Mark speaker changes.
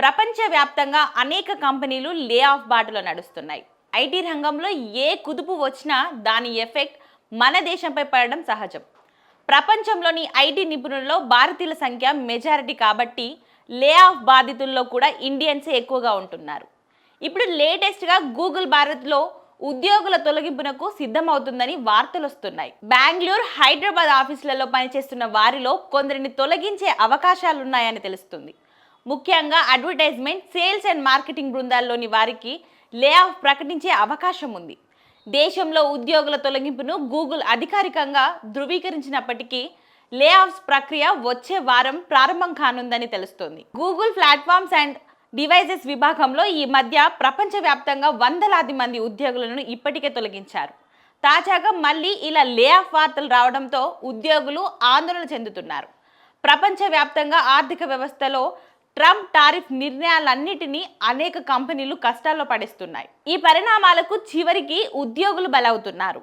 Speaker 1: ప్రపంచవ్యాప్తంగా అనేక కంపెనీలు లే ఆఫ్ బాటలో నడుస్తున్నాయి. ఐటీ రంగంలో ఏ కుదుపు వచ్చినా దాని ఎఫెక్ట్ మన దేశంపై పడడం సహజం. ప్రపంచంలోని ఐటీ నిపుణుల్లో భారతీయుల సంఖ్య మెజారిటీ కాబట్టి లే ఆఫ్ బాధితుల్లో కూడా ఇండియన్సే ఎక్కువగా ఉంటున్నారు. ఇప్పుడు లేటెస్ట్గా గూగుల్ భారత్లో ఉద్యోగుల తొలగింపునకు సిద్ధమవుతుందని వార్తలు వస్తున్నాయి. బెంగళూరు హైదరాబాద్ ఆఫీసులలో పనిచేస్తున్న వారిలో కొందరిని తొలగించే అవకాశాలున్నాయని తెలుస్తుంది. ముఖ్యంగా అడ్వర్టైజ్మెంట్ సేల్స్ అండ్ మార్కెటింగ్ బృందాల్లోని వారికి లే ఆఫ్ ప్రకటించే అవకాశం ఉంది. దేశంలో ఉద్యోగుల తొలగింపును గూగుల్ అధికారికంగా ధృవీకరించినప్పటికీ లే ఆఫ్స్ ప్రక్రియ వచ్చే వారం ప్రారంభం కానుందని తెలుస్తోంది. గూగుల్ ప్లాట్ఫామ్స్ అండ్ డివైజెస్ విభాగంలో ఈ మధ్య ప్రపంచవ్యాప్తంగా వందలాది మంది ఉద్యోగులను ఇప్పటికే తొలగించారు. తాజాగా మళ్ళీ ఇలా లే ఆఫ్ వార్తలు రావడంతో ఉద్యోగులు ఆందోళన చెందుతున్నారు. ప్రపంచవ్యాప్తంగా ఆర్థిక వ్యవస్థలో ట్రంప్ టారిఫ్ నిర్ణయాలన్నిటినీ అనేక కంపెనీలు కష్టాల్లో పడేస్తున్నాయి. ఈ పరిణామాలకు చివరికి ఉద్యోగులు బలవుతున్నారు.